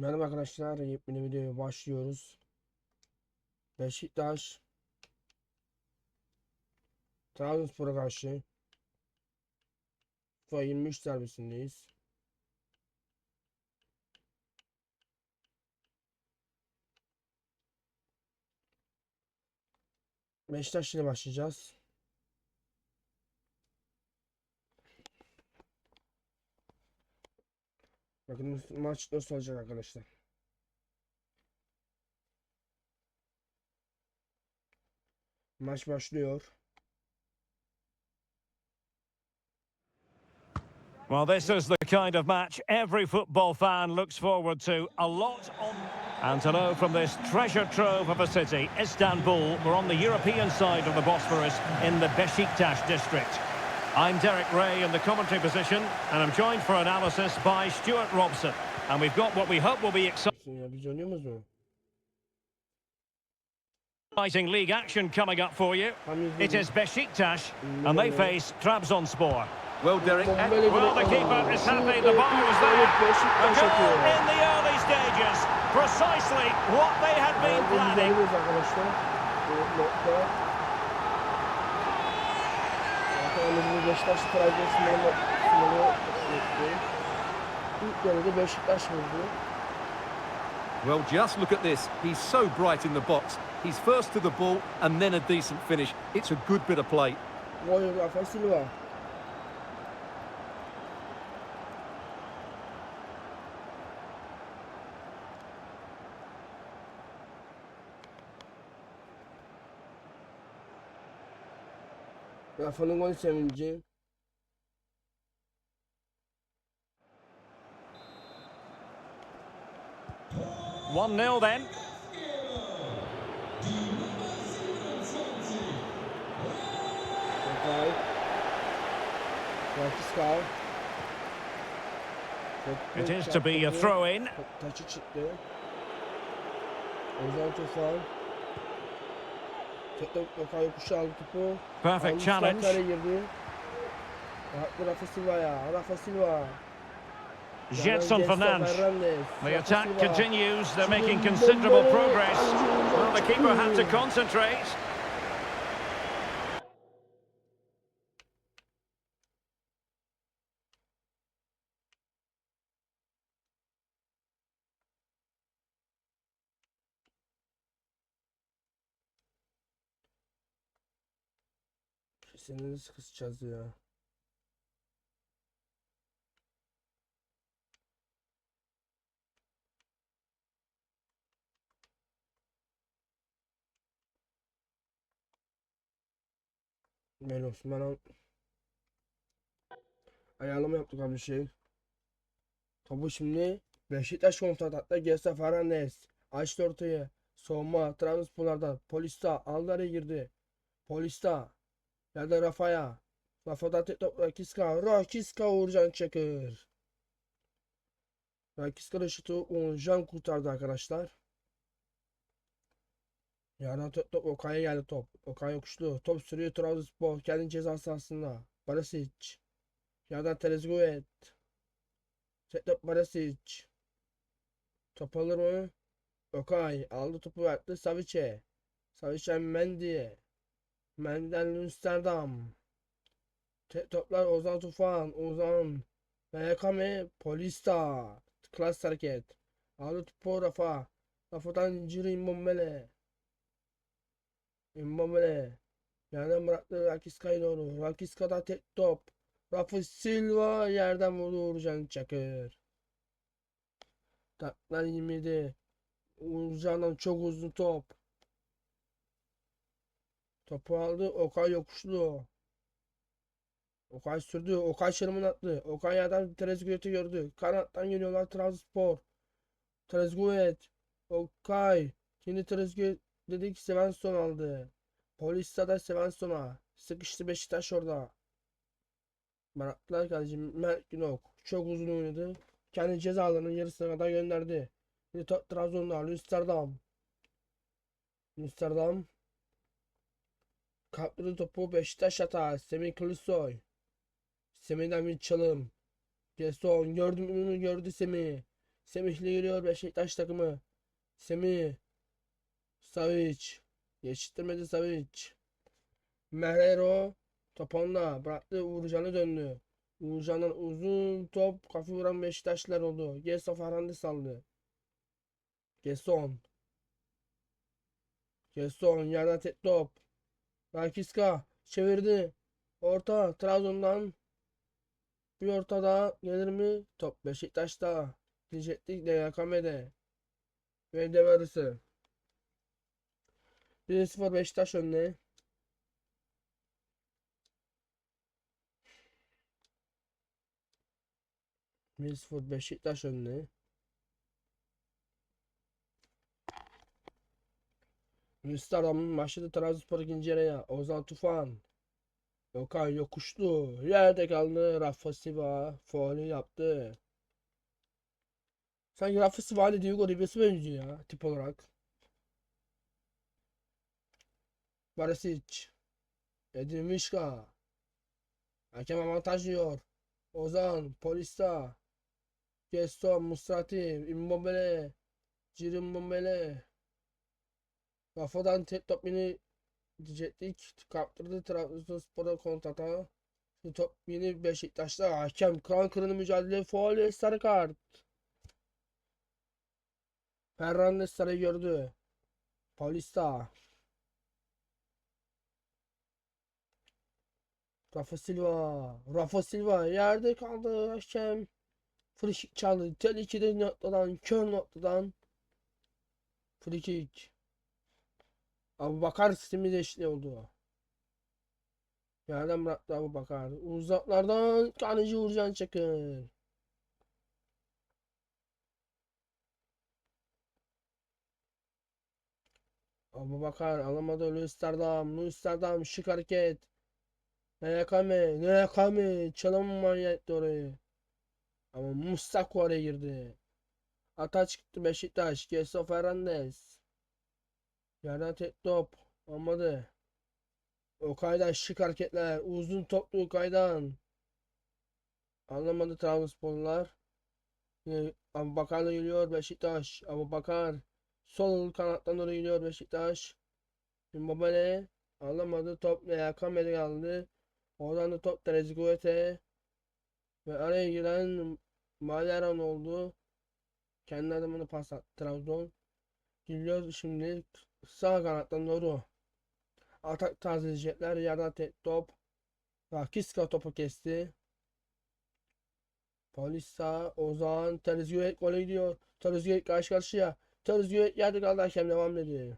Merhaba arkadaşlar, yepyeni videoya başlıyoruz. Beşiktaş Trabzonspor'a karşı FIFA 23 servisindeyiz. Beşiktaş ile başlayacağız. Bakın maç nasıl olacak arkadaşlar. Maç başlıyor. Well, this is the kind of match every football fan looks forward to. A lot on. And hello from this treasure trove of a city, Istanbul. We're on the European side of the Bosphorus in the Besiktas district. I'm Derek Ray in the commentary position, and I'm joined for analysis by Stuart Robson. And we've got what we hope will be Ya biz oynuyoruz mu? exciting league action coming up for you. Tam It izledim. is Besiktas, and they face Trabzonspor. Well, Derek, Bombele eh, Well, the keeper is happy, the bar was there. A goal in the early stages. Precisely what they had been planning. Izleniyoruz arkadaşlar. Bu nokta. Zaten bizim Beşiktaş yoktu. İlk yarıda Beşiktaş vurdu. well, just look at this. He's so bright in the box. He's first to the ball and then a decent finish. It's a good bit of play. Rafa Silva. Rafa'nın gol sevinci. One 0 then. Okay. It is to be a throw in. Taçı çıktı. Ozan Tufan. Okan yokuşu aldı topu. Perfect challenge. Sakarya girdi. Rahatlı Rafa Silva'ya. Rafa Silva. Jetson Fernandes. Fernandes. The attack continues. They're making considerable progress. Well, the keeper had to concentrate. Seni nasıl kısacağız ya? Osman al. Ayarlama yaptık abi şey. Topu şimdi Beşiktaş kontratatta Gesta Fernandes. Açtı ortaya. Savunma Trabzonspor'lardan. Polista Aldar'a girdi. Polista. Ya da Rafa'ya. Rafa'da tek top Rakiska. Rakiska Uğurcan Çakır. Rakiska şutu Uğurcan kurtardı arkadaşlar. Yerden tek top Okay'a geldi top. Okay yokuşlu. Top sürüyor Trabzonspor. Kendi ceza sahasında. Barasic. Yerden Terezguet. Tek top Barasic. Top alır mı? Okay aldı topu verdi Savic'e. Savic'e Mendy'ye. Menden Amsterdam. Toplar Ozan Tufan. Ozan. Meyakame. Polista. Klas hareket. Aldı topu Rafa. Rafa'dan Ciri Immobile. Immobile. Yerden bıraktı Rakiska'ya doğru. Rakiska'da tek top. Rafa Silva yerden vurdu Uğurcan Çakır. Dakiklar 27. Uğurcan'dan çok uzun top. Topu aldı. Okay yokuşlu. Okay sürdü. Okay şırmın attı. Okay yerden Trezguet'i gördü. Kanattan geliyorlar Trabzonspor. Trezguet. Okay. Şimdi Trezguet dedi ki Svensson aldı. Polista da Svensson'a. Sıkıştı Beşiktaş orada. Bıraktılar kardeşim. Mert Günok. Çok uzun oynadı. Kendi cezalarının yarısına kadar gönderdi. Trabzon'da. Amsterdam. Amsterdam. Kaptırdı topu Beşiktaş hata. Semih Kılıçsoy. Semih'den bir çalım. Gerson gördüm önünü gördü Semih. Semihli geliyor Beşiktaş takımı. Semih. Savic. Geçiştirmedi Savic. Merero. Top onda. Bıraktı Uğurcan'ı döndü. Uğurcan'dan uzun top kafa vuran Beşiktaşlılar oldu. Gerson Fernandes aldı. Gerson. Gerson yerden tek top. Rakiska çevirdi. Orta Trabzon'dan bir orta daha gelir mi? Top Beşiktaş'ta. Diyecektik de Yakame'de. Ve devre arası. 1-0 Beşiktaş önüne. Bir 0 Beşiktaş önüne. Amsterdam'ın başladı Trabzonspor ikinci yarıya. Ozan Tufan. Yokay yokuştu. Yerde kaldı. Rafa Silva faulü yaptı. Sanki Rafa Silva ile Diego Ribas'a benziyor ya tip olarak. Barisic. Edin Mişka. Hakem avantaj diyor. Ozan, Polista. Geston, Musrati, Immobile. Ciro Immobile. Kafadan tek top yine diyecektik. Kaptırdı Trabzonspor'a kontrata. Bu top yine Beşiktaş'ta. Hakem kran kırını mücadele. Faul ve sarı kart. Fernandes sarı gördü. Paulista. Rafa Silva. Rafa Silva yerde kaldı. Hakem. Frikik çaldı. Tehlikeli noktadan, kör noktadan. Frikik. Abu Bakar sistemi değişikliği oldu. Yerden bıraktı Abu Bakar. Uzaklardan kaleci Uğurcan Çakır. Abu Bakar alamadı Luis Serdam. Luis Serdam şık hareket. Neyakame, Neyakame çalım manyaktı orayı. Ama Mustafa oraya girdi. Ata çıktı Beşiktaş. Gelson Fernandes. Yerden tek top. Olmadı. Okay'dan şık hareketler. Uzun toplu Okay'dan. Anlamadı Trabzonsporlular. Abu Bakar'la geliyor Beşiktaş. Abu Bakar. Sol kanattan doğru geliyor Beşiktaş. Immobile. Anlamadı. Top Neyakame'de kaldı. Oradan da top Trezeguet'e. Ve araya giren Malheron oldu. Kendi adamını pas attı Trabzon. Geliyor şimdi sağ kanattan doğru. Atak tazeleyecekler. Yerden tek top. Rakiska topu kesti. Polisa, Ozan, Terziyek gole gidiyor. Terziyek karşı karşıya. Terziyek yerde kaldı hakem devam ediyor.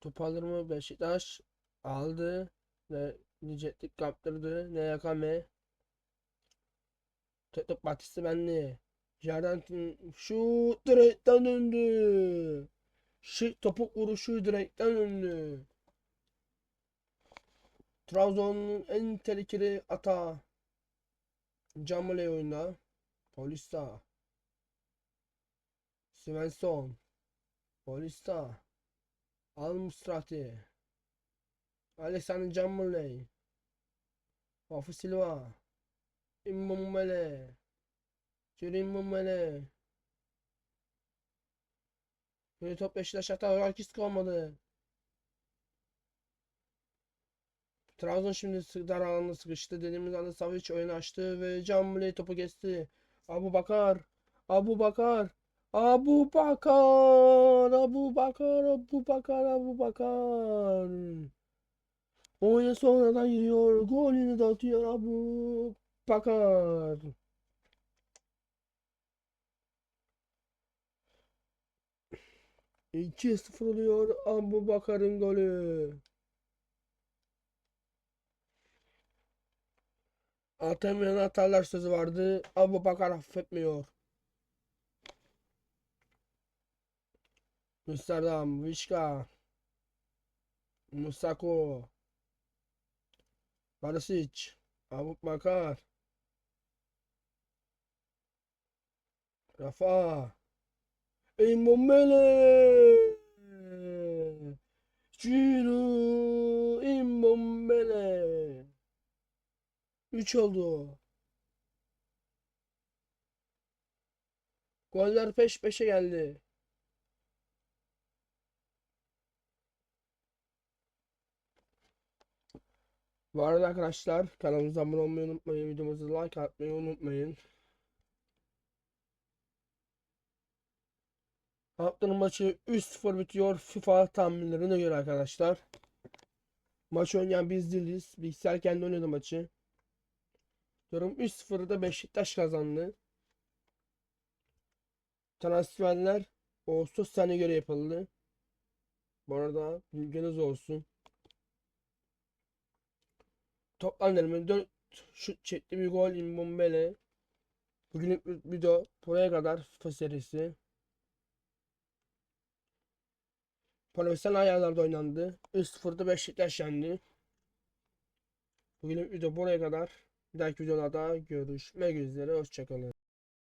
Top alır mı Beşiktaş? Aldı. Ve diyecektik kaptırdı. Neyakame. Tek top Batista benli. Yerden şu direkten döndü. Şu topuk vuruşu direkten döndü. Trabzon'un en tehlikeli ata. Camale oyunda. Polista. Svensson. Polista. Al Mustrati. Alexander Camale. Rafa Silva. Immobile. Ciro Immobile. Böyle top Beşiktaş hata Rakis kalmadı. Trabzon şimdi dar alanda sıkıştı. Dediğimiz anda Savic oyunu açtı ve Camle topu kesti. Abu Bakar. Abu Bakar. Abu Bakar. Abu Bakar. Abu Bakar. Abu Bakar. Oyuna sonradan giriyor. Golünü de atıyor Abu Bakar. İki 0 oluyor Abu Bakar'ın golü. Atamayan atarlar sözü vardı. Abu Bakar affetmiyor. Amsterdam, Vişka, Musako, Barisic, Abu Bakar, Rafa, Immobile, Ciro Immobile. 3 oldu. Goller peş peşe geldi. Bu arada arkadaşlar kanalımıza abone olmayı unutmayın. Videomuzu like atmayı unutmayın. Haftanın maçı 3-0 bitiyor FIFA tahminlerine göre arkadaşlar. Maç oynayan biz değiliz. Bilgisayar kendi oynadı maçı. Durum 3-0'da Beşiktaş kazandı. Transferler Ağustos sene göre yapıldı. Bu arada bilginiz olsun. Toplam derimi 4 şut çekti bir gol Immobile. Bugünlük video buraya kadar FIFA serisi. Profesyonel ayarlarda oynandı. 3-0'da Beşiktaş yendi. Bugünlük video buraya kadar. Bir dahaki videolarda görüşmek üzere. Hoşçakalın.